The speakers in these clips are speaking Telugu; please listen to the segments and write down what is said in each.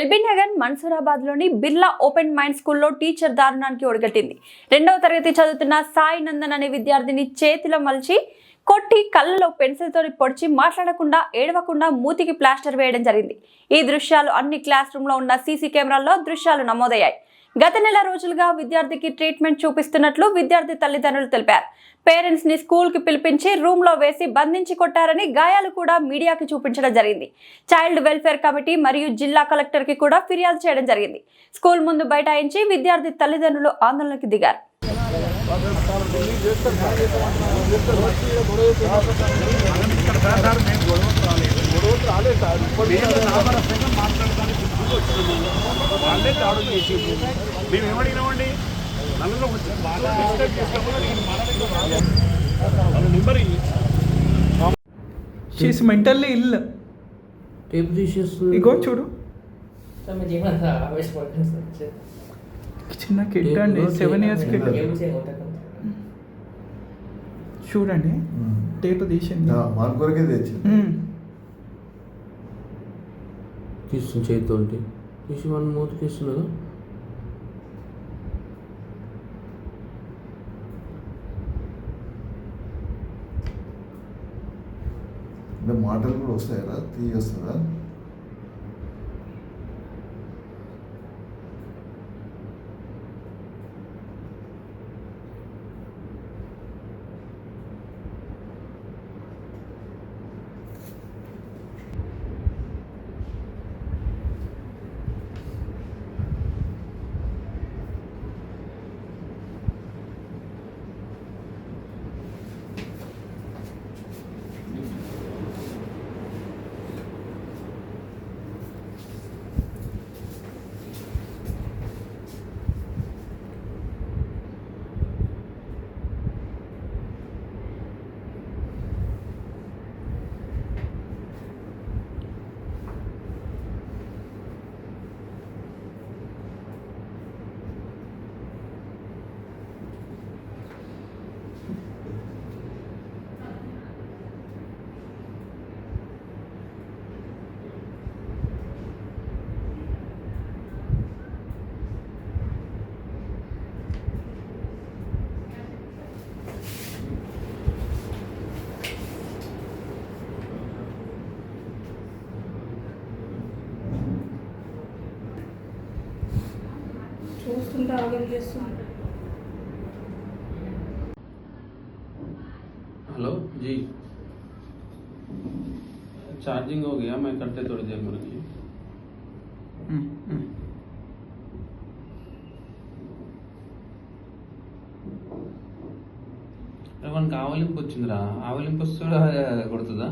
ఎల్బీ నగర్ మన్సూరాబాద్లోని బిర్లా ఓపెన్ మైండ్ స్కూల్లో టీచర్ దారుణానికి ఒడిగట్టింది. రెండవ తరగతి చదువుతున్న సాయి నందన్ అనే విద్యార్థిని చేతిలో మలిచి కొట్టి కళ్ళలో పెన్సిల్తో పొడిచి మాట్లాడకుండా ఏడవకుండా మూతికి ప్లాస్టర్ వేయడం జరిగింది. ఈ దృశ్యాలు అన్ని క్లాస్ రూమ్లో ఉన్న సీసీ కెమెరాల్లో దృశ్యాలు నమోదయ్యాయి. గత నెల రోజులుగా విద్యార్థికి ట్రీట్మెంట్ చూపిస్తున్నట్లు విద్యార్థి తల్లిదండ్రులు తెలిపారు. పేరెంట్స్ని స్కూల్కి పిలిపించి రూమ్లో వేసి బంధించి కొట్టారని గాయాలు కూడా మీడియాకి చూపించడం జరిగింది. చైల్డ్ వెల్ఫేర్ కమిటీ మరియు జిల్లా కలెక్టర్కి కూడా ఫిర్యాదు చేయడం జరిగింది. స్కూల్ ముందు బైఠాయించి విద్యార్థి తల్లిదండ్రులు ఆందోళనకి దిగారు. వాళ్ళే దాడులు చేసేది మేము ఏమడిగినామండి. వాళ్ళ number. She's mentally ill tape తీసేస్తుంది ఇగో చూడు చిన్న కిడ్ అండి సెవెన్ ఇయర్స్ కిడ్ చేయగొట్టకండి చూడండి. టేప్ తీసింది. మన కొరకే తెచ్చింది. మ్మ్. తీస్తుంది చేతితో తీసి వన్ మూతికి ఇస్తున్నదా అంటే మాటలు కూడా వస్తాయా? తీయొస్తుందా చూస్తుంటే ఆగం చేస్తుంది हेलो जी चार्जिंग हो गया मैं करते थोड़ी देर में रखिए మ్మ్. మ్మ్. అరే మనకి ఆవలింపు వచ్చిందిరా ఆవలింపు వస్తే కూడా కొడుతుందా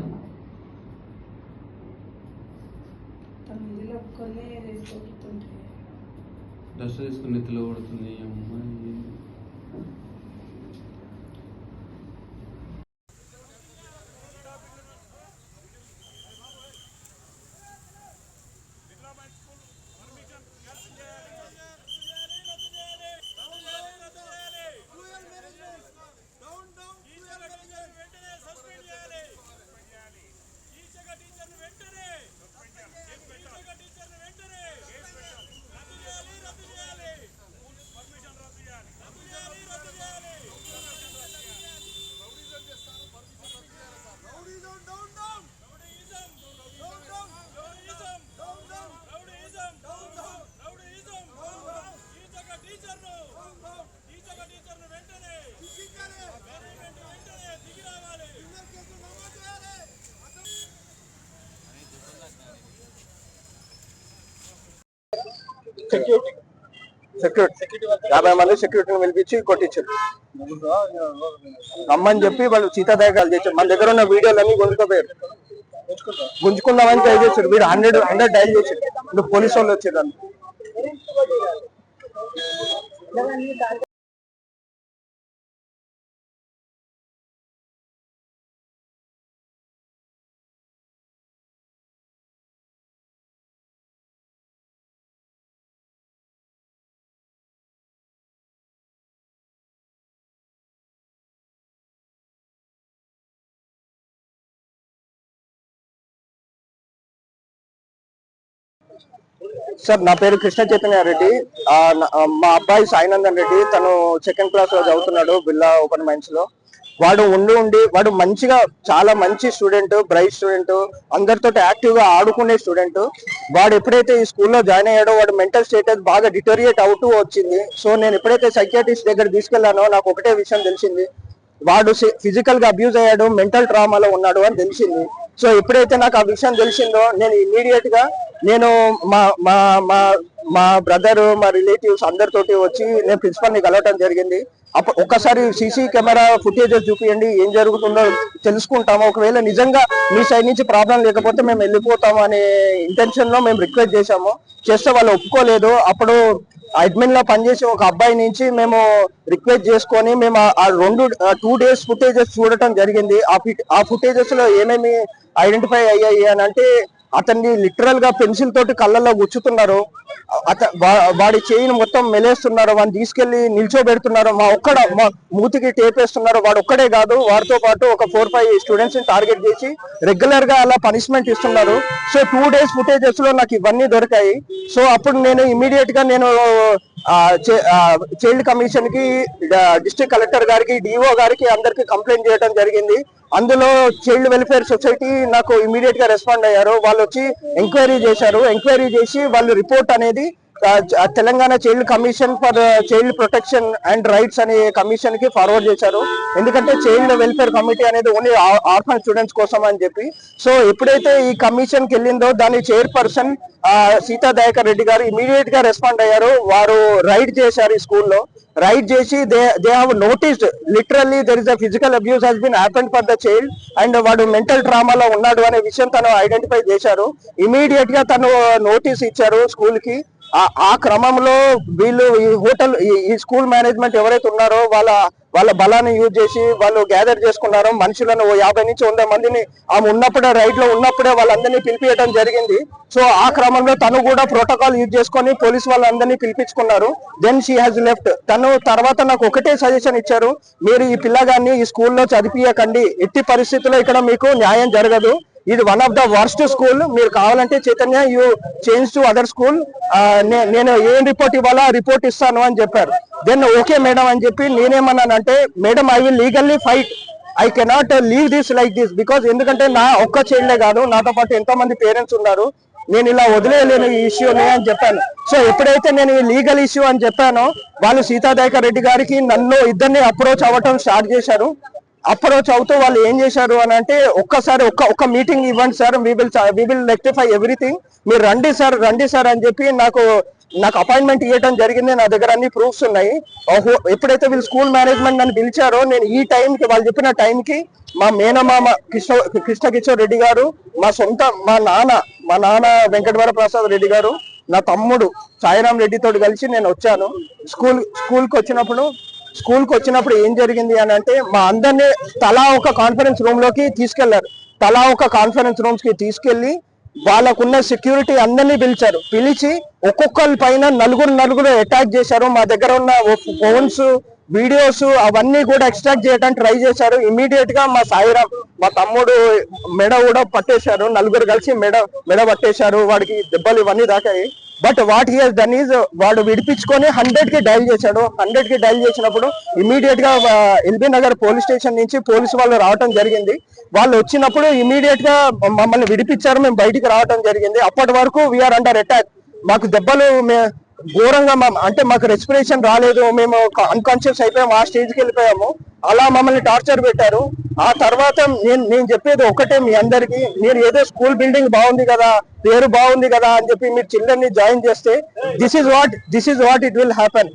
తన ఇదిలో ఒక్కనే వేసుకోబడుతుంటే తీసుకుని నెత్తిలో పడుతుంది అమ్మాయి. సెక్యూరిటీ సెక్యూరిటీ యాభై మంది సెక్యూరిటీని పిలిపించి కొట్టించారు. అమ్మని చెప్పి వాళ్ళు సీతాదాయకాలు చేశారు. మన దగ్గర ఉన్న వీడియోలన్నీ గుంజుకోపోయారు గుంజుకుందామని ట్రై చేశారు. వీడు హండ్రెడ్ హండ్రెడ్ డైల్ చేశారు. ఇప్పుడు పోలీసు వాళ్ళు వచ్చారు సార్ నా పేరు కృష్ణ చైతన్య రెడ్డి. మా అబ్బాయి సాయినందన్ రెడ్డి. తను సెకండ్ క్లాస్లో చదువుతున్నాడు బిర్లా ఓపెన్ మైండ్స్లో. వాడు ఉండి ఉండి వాడు మంచిగా చాలా మంచి స్టూడెంట్ బ్రైట్ స్టూడెంట్ అందరితో యాక్టివ్గా ఆడుకునే స్టూడెంట్. వాడు ఎప్పుడైతే ఈ స్కూల్లో జాయిన్ అయ్యాడో వాడు మెంటల్ స్టేటస్ బాగా డిటోరియేట్ అవుతూ వచ్చింది. సో నేను ఎప్పుడైతే సైకియాట్రిస్ట్ దగ్గర తీసుకెళ్ళానో నాకు ఒకటే విషయం తెలిసింది. వాడు ఫిజికల్గా అబ్యూజ్ అయ్యాడు మెంటల్ ట్రామాలో ఉన్నాడు అని తెలిసింది. సో ఎప్పుడైతే నాకు ఆ విషయం తెలిసిందో నేను ఇమీడియట్గా నేను మా మా మా మా బ్రదర్ మా రిలేటివ్స్ అందరితోటి వచ్చి నేను ప్రిన్సిపల్ని కలవటం జరిగింది. అప్పుడు ఒక్కసారి సీసీ కెమెరా ఫుటేజెస్ చూపియండి ఏం జరుగుతుందో తెలుసుకుంటాము. ఒకవేళ నిజంగా మీ సైడ్ నుంచి ప్రాబ్లం లేకపోతే మేము వెళ్ళిపోతాము అనే ఇంటెన్షన్లో మేము రిక్వెస్ట్ చేశాము. చేస్తే వాళ్ళు ఒప్పుకోలేదు. అప్పుడు అడ్మిన్లో పనిచేసే ఒక అబ్బాయి నుంచి మేము రిక్వెస్ట్ చేసుకొని మేము ఆ- రెండు టూ డేస్ ఫుటేజెస్ చూడటం జరిగింది. ఆ ఆ ఫుటేజెస్లో ఏమేమి ఐడెంటిఫై అయ్యాయి అని అంటే అతన్ని లిటరల్గా పెన్సిల్ తోటి కళ్ళల్లో గుచ్చుతున్నారు. అత వాడి చేయిని మొత్తం మెలేస్తున్నారు వాడిని తీసుకెళ్ళి నిల్చోబెడుతున్నారు. మా ఒక్కడ మా మూతికి టేప్ వేస్తున్నారు వాడు ఒక్కడే కాదు వాడితో పాటు ఒక ఫోర్ ఫైవ్ స్టూడెంట్స్ని టార్గెట్ చేసి రెగ్యులర్గా అలా పనిష్మెంట్ ఇస్తున్నారు. సో టూ డేస్ ఫుటేజెస్లో నాకు ఇవన్నీ దొరికాయి. సో అప్పుడు నేను ఇమీడియట్గా నేను చైల్డ్ కమిషన్కి డిస్ట్రిక్ట్ కలెక్టర్ గారికి డిఓ గారికి అందరికి కంప్లైంట్ చేయడం జరిగింది. అందులో చైల్డ్ వెల్ఫేర్ సొసైటీ నాకు ఇమీడియట్గా రెస్పాండ్ అయ్యారు. వాళ్ళు వచ్చి ఎంక్వైరీ చేశారు. ఎంక్వైరీ చేసి వాళ్ళు రిపోర్ట్ అనేది Telangana child commission for child protection and rights అనే కమిషన్కి ఫార్వర్డ్ చేశారు. ఎందుకంటే చైల్డ్ వెల్ఫేర్ కమిటీ అనేది ఓన్లీ ఆర్ఫన్ స్టూడెంట్స్ కోసం అని చెప్పి. సో ఎప్పుడైతే ఈ కమిషన్కి వెళ్ళిందో దాని చైర్పర్సన్ సీతా దయాకర్ రెడ్డి గారు ఇమీడియట్గా రెస్పాండ్ అయ్యారు. వారు రైడ్ చేశారు ఈ స్కూల్లో. రైడ్ చేసి they they have noticed literally there is a physical abuse has been happen for the child and వాడు మెంటల్ ట్రామాలో ఉన్నాడు అనే విషయం తను ఐడెంటిఫై చేశారు. ఇమీడియట్గా తను నోటీస్ ఇచ్చారు స్కూల్కి. ఆ- క్రమంలో వీళ్ళు ఈ హోటల్ ఈ- స్కూల్ మేనేజ్మెంట్ ఎవరైతే ఉన్నారో వాళ్ళ వాళ్ళ బలాన్ని యూజ్ చేసి వాళ్ళు గ్యాదర్ చేసుకున్నారు మనుషులను ఓ యాభై నుంచి వంద మందిని ఆమె ఉన్నప్పుడే రైడ్లో ఉన్నప్పుడే వాళ్ళందరినీ పిలిపియటం జరిగింది. సో ఆ క్రమంలో తను కూడా ప్రోటోకాల్ యూజ్ చేసుకొని పోలీస్ వాళ్ళందరినీ పిలిపించుకున్నారు. దెన్ షీ హాజ్ లెఫ్ట్ తను తర్వాత నాకు ఒకటే సజెషన్ ఇచ్చారు. మీరు ఈ పిల్లగాన్ని ఈ స్కూల్లో చదివియకండి. ఎట్టి పరిస్థితుల్లో ఇక్కడ మీకు న్యాయం జరగదు. ఇది one of the worst school మీరు కావాలంటే Chaitanya you change to other school నేను ఏం రిపోర్ట్ ఇవ్వాలో రిపోర్ట్ ఇస్తాను అని చెప్పారు. దెన్ ఓకే మేడం అని చెప్పి నేనేమన్నానంటే madam I will legally fight I cannot leave this like this because ఎందుకంటే నా ఒక్క చైల్డే కాదు. నాతో పాటు ఎంతో మంది పేరెంట్స్ ఉన్నారు. నేను ఇలా వదిలేయలేను ఈ ఇష్యూని అని చెప్పాను. సో ఎప్పుడైతే నేను ఈ లీగల్ ఇష్యూ అని చెప్పానో వాళ్ళు సీతాదయకర్ రెడ్డి గారికి నన్ను ఇద్దరిని అప్రోచ్ అవ్వటం స్టార్ట్ చేశారు. అప్రోచ్ అవుతూ వాళ్ళు ఏం చేశారు అని అంటే ఒక్కసారి ఒక్క ఒక్క మీటింగ్ ఇవ్వండి sir we will we will rectify everything మీరు రండి సార్ రండి సార్ అని చెప్పి నాకు నాకు అపాయింట్మెంట్ ఇవ్వడం జరిగింది. నా దగ్గర అన్ని ప్రూఫ్స్ ఉన్నాయి. ఓహో, ఎప్పుడైతే వీళ్ళు స్కూల్ మేనేజ్మెంట్ నన్ను పిలిచారో నేను ఈ టైంకి వాళ్ళు చెప్పిన టైంకి మా మేనమామ కృష్ణ కృష్ణ కిషోర్ రెడ్డి గారు మా సొంత మా నాన్న మా నాన్న వెంకటవర ప్రసాద్ రెడ్డి గారు నా తమ్ముడు సాయిరామ్ రెడ్డితో కలిసి నేను వచ్చాను. స్కూల్ స్కూల్కి వచ్చినప్పుడు స్కూల్కు వచ్చినప్పుడు ఏం జరిగింది అని అంటే మా అందరినీ తలా ఒక కాన్ఫరెన్స్ రూమ్లోకి తీసుకెళ్ళారు. తలా ఒక కాన్ఫరెన్స్ రూమ్స్కి తీసుకెళ్ళి వాళ్ళకున్న సెక్యూరిటీ అందరినీ పిలిచారు. పిలిచి ఒక్కొక్కరి పైన నలుగురు నలుగురు అటాక్ చేశారు. మా దగ్గర ఉన్న ఫోన్స్ వీడియోస్ అవన్నీ కూడా ఎక్స్ట్రాక్ట్ చేయడానికి ట్రై చేశారు. ఇమీడియట్గా మా సాయిరామ్ మా తమ్ముడు మెడ కూడా పట్టేశారు. నలుగురు కలిసి మెడ మెడ పట్టేశారు. వాడికి దెబ్బలు ఇవన్నీ దాకాయి but what here done is వాడు విడిపించుకొని హండ్రెడ్కి డైల్ చేశాడు. హండ్రెడ్కి డైల్ చేసినప్పుడు ఇమీడియట్గా ఎల్బీ నగర్ పోలీస్ స్టేషన్ నుంచి పోలీసు వాళ్ళు రావటం జరిగింది. వాళ్ళు వచ్చినప్పుడు ఇమీడియట్గా మమ్మల్ని విడిపించారు. మేము బయటికి రావటం జరిగింది. అప్పటి వరకు వీఆర్ అండర్ అటాక్ మాకు దెబ్బలు ఘోరంగా మా- అంటే మాకు రెస్పిరేషన్ రాలేదు. మేము అన్కాన్షియస్ అయిపోయాము. ఆ స్టేజ్కి వెళ్ళిపోయాము. అలా మమ్మల్ని టార్చర్ పెట్టారు. ఆ తర్వాత నేను నేను చెప్పేది ఒకటే మీ అందరికి. మీరు ఏదో స్కూల్ బిల్డింగ్ బాగుంది కదా పేరు బాగుంది కదా అని చెప్పి మీరు చిల్డ్రన్ని జాయిన్ చేస్తే this is what this is what it will happen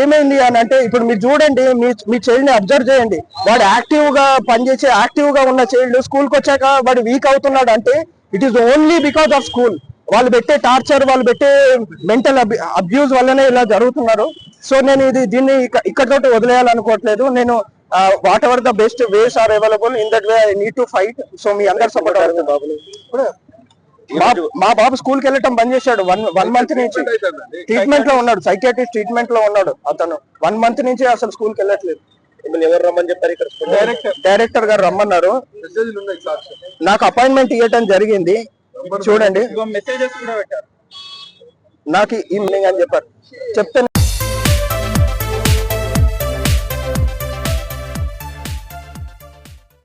ఏమైంది అని అంటే ఇప్పుడు మీరు చూడండి మీ మీ చైల్డ్ని అబ్జర్వ్ చేయండి. వాడు యాక్టివ్గా పనిచేసే యాక్టివ్గా ఉన్న చైల్డ్ స్కూల్కి వచ్చాక వాడు వీక్ అవుతున్నాడు అంటే it is only because of school వాళ్ళు పెట్టే టార్చర్ వాళ్ళు పెట్టే మెంటల్ అబ్యూస్ వల్లనే ఇలా జరుగుతున్నారు. సో నేను ఇది దీన్ని ఇక్క- ఇక్కడితోటి వదిలేయాలనుకోవట్లేదు. నేను whatever the best ways are available in that way I need to fight. So మీ అందరు సపోర్ట్ బాబు మా బాబు స్కూల్కి వెళ్ళటం బంద్ చేశాడు. వన్ వన్ మంత్ నుంచి. ట్రీట్మెంట్లో ఉన్నాడు. సైకియాట్రిస్ట్ ట్రీట్మెంట్లో ఉన్నాడు అతను. వన్ మంత్ నుంచి అసలు స్కూల్కి వెళ్ళట్లేదు ఎవరు రమ్మని చెప్పారు ఇక్కడ? డైరెక్టర్ డైరెక్టర్ గారు రమ్మన్నారు. నాకు అపాయింట్మెంట్ ఇవ్వటం జరిగింది. చూడండి. నాకు ఈవినింగ్ అని చెప్పారు చెప్తే